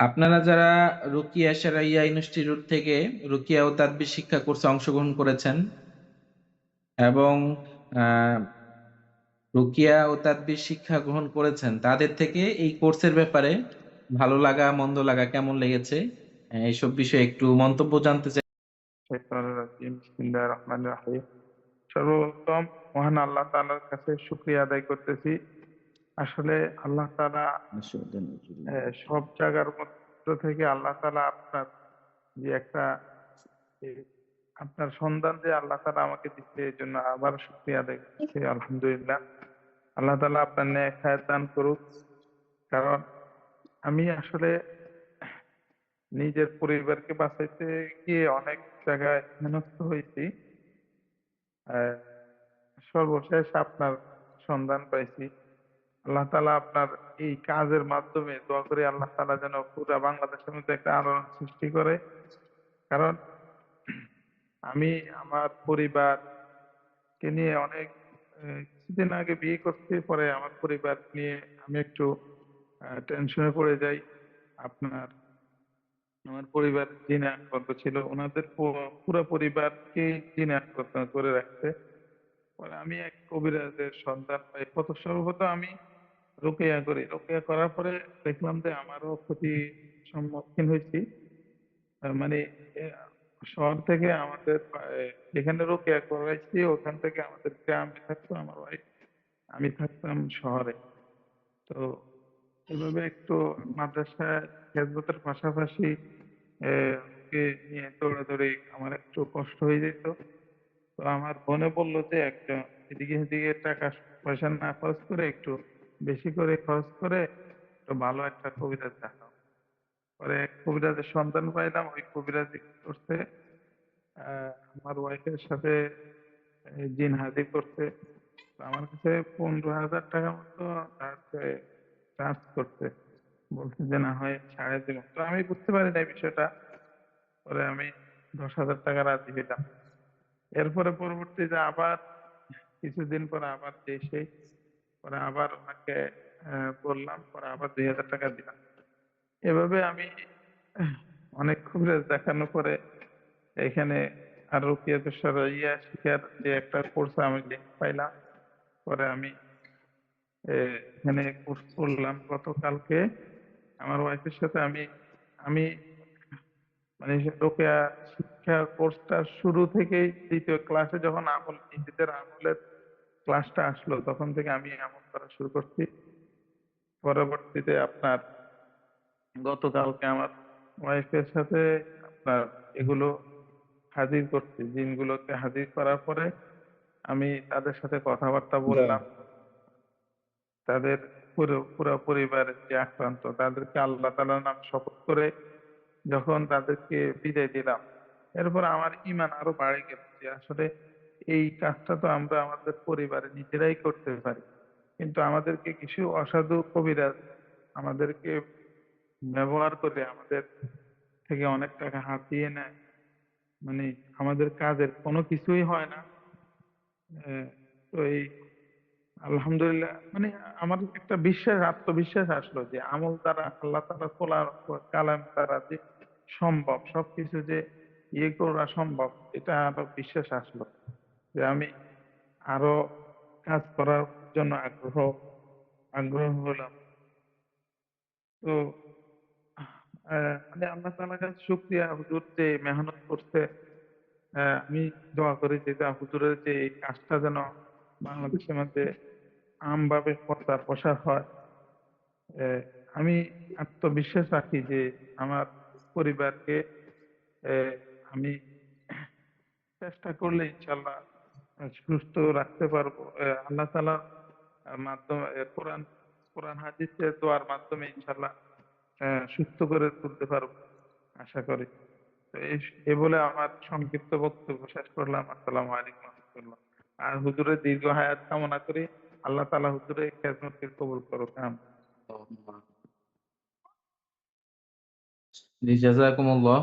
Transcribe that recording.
আপনারা যারা রুকিয়া সেরাইয়া ইনস্টিটিউট থেকে রুকিয়া ও তাদবির শিক্ষা কোর্সে অংশগ্রহণ করেছেন এবং রুকিয়া ও তাদবির শিক্ষা গ্রহণ করেছেন, তাদের থেকে এই কোর্সের ব্যাপারে ভালো লাগা, মন্দ লাগা কেমন লেগেছে? এইসব বিষয়ে একটু মন্তব্য জানতে চাই। সর্বপ্রথম মহান আল্লাহ তালার কাছে শুকরিয়া আদায় করতেছি। আসলে আল্লাহ তালা সব জায়গার মধ্য থেকে আল্লাহ তালা আপনার যে একটা আপনার সন্ধান যে আল্লাহ তালা আমাকে দিচ্ছে এই জন্য আবার শুকরিয়া আদায় করছি আলহামদুলিল্লাহ। আল্লাহ তালা আপনার ন্যায় খায়ের দান করুক। কারণ আমি আসলে নিজের পরিবারকে বাঁচাইতে গিয়ে অনেক জায়গায় হেনস্থ হয়েছি। আহ, সর্বশেষ আপনার সন্ধান পাইছি। আল্লাহ তাআলা আপনার এই কাজের মাধ্যমে দোয়া করি আল্লাহ তাআলা যেন পুরা বাংলাদেশের মধ্যে একটা আলোড়ন সৃষ্টি করে। কারণ আমি আমার পরিবারকে নিয়ে অনেক কিছুদিন আগে বিয়ে করতে পরে আমার পরিবার নিয়ে আমি একটু টেনশনে পড়ে যাই। আপনার, আমার পরিবার জিনে আক্রান্ত ছিল, ওনাদের পুরো পরিবারকে জিনে আক্রান্ত করে রাখছে। পরে আমি এক কবিরাজের সন্ধান পাই প্রথম সর্বপ্রথম আমি রোকেয়া করি। রোকেয়া করার পরে দেখলাম যে আমারও ক্ষতি সম্মুখীন হয়েছি। আহ, মানে এ, শহর থেকে আমাদের যেখানে রোকেয়া করাইছি ওখান থেকে আমাদের গ্রামে থাকতো আমার ওয়াইফ আমি থাকতাম শহরে। তো এভাবে একটু মাদ্রাসায় খেদমতের পাশাপাশি আহ, ওকে নিয়ে দৌড়াদৌড়ি আমার একটু কষ্ট হয়ে যেত। তো আমার বোনে বলল যে একটা এদিকে সেদিকে টাকা পয়সা না খরচ করে একটু বেশি করে খরচ করে একটু ভালো একটা কবিরাজ দেখাও। পরে কবিরাজের সন্ধান পাইলাম ওই কবিরাজ করছে আমার ওয়াইফের সাথে আহ, জিন হাজির করছে। আমার কাছে পনেরো হাজার টাকা মতো চার্জ করছে। বলছে যে না হয় ছাড়ে দিব তো আমি বুঝতে পারি না বিষয়টা। পরে আমি দশ হাজার টাকা রাজি দিলাম এরপরে পরবর্তীতে আবার কিছুদিন পরে আবার সেই পরে আবার ওনাকে বললাম, পরে আবার দুই হাজার টাকা দিলাম। এভাবে আমি অনেক কবিরাজ দেখানোর পরে এখানে আর রুকিয়াতুস ইয়া শিখার যে একটা কোর্স আমি পাইলাম, পরে আমি এখানে কোর্স করলাম গতকালকে। আমার ওয়াইফের সাথে আমি আমি মানে রোকেয়া শিক্ষা কোর্সটা শুরু থেকেই দ্বিতীয় ক্লাসে যখন আমল, নিজেদের আমলের ক্লাসটা আসলো তখন থেকে আমি আমল করা শুরু করছি। পরবর্তীতে আপনার গতকালকে আমার ওয়াইফের সাথে আপনার এগুলো হাজির করছি। জিনগুলোকে হাজির করার পরে আমি তাদের সাথে কথাবার্তা বললাম। তাদের পুরো পুরো পরিবারের যে আক্রান্ত তাদেরকে আল্লাহ তাআলার নাম শপথ করে যখন তাদেরকে বিদায় দিলাম এরপর আমার ইমান আরও বাড়ে গেল যে আসলে এই কাজটা তো আমরা আমাদের পরিবারে নিজেরাই করতে পারি। কিন্তু আমাদেরকে কিছু অসাধু কবিরাজ আমাদেরকে ব্যবহার করে আমাদের থেকে অনেক টাকা হাতিয়ে নেয়। মানে আমাদের কাজের কোনো কিছুই হয় না। তো এই আলহামদুলিল্লাহ মানে আমার একটা বিশ্বাস, আত্মবিশ্বাস আসলো যে আমল দ্বারা, আল্লাহ তোলা কালাম তারা যে সম্ভব, সবকিছু যে ইয়ে করা সম্ভব, এটা আবার বিশ্বাস আসলো। যে আমি আরও কাজ করার জন্য আগ্রহ আগ্রহ হলাম। তো মানে আল্লাহ তাআলার কাছে শুকরিয়া হুজুর যে মেহনত করছে। আমি দোয়া করি যে হুজুরের যে এই কাজটা যেন বাংলাদেশের মধ্যে আমভাবে প্রচার প্রসার হয়। আমি আত্মবিশ্বাস রাখি যে, আমার পরিবারকে আমি চেষ্টা করলে ইনশাল্লাহ সুস্থ রাখতে পারব। আল্লাহ তাআলার মাধ্যমে কোরআন কোরআন হাদিসের দোয়ার মাধ্যমে ইনশাল্লাহ সুস্থ করে তুলতে পারব, আশা করি। তো এই বলে আমার সংক্ষিপ্ত বক্তব্য শেষ করলাম। আসসালামু আলাইকুম রহমতুল্লাহ। আর হুজুরের দীর্ঘ হায়াত কামনা করি, আল্লাহ তালা হুজুরের খেদমতকে কবুল করুক জাজাকুমুল্লাহ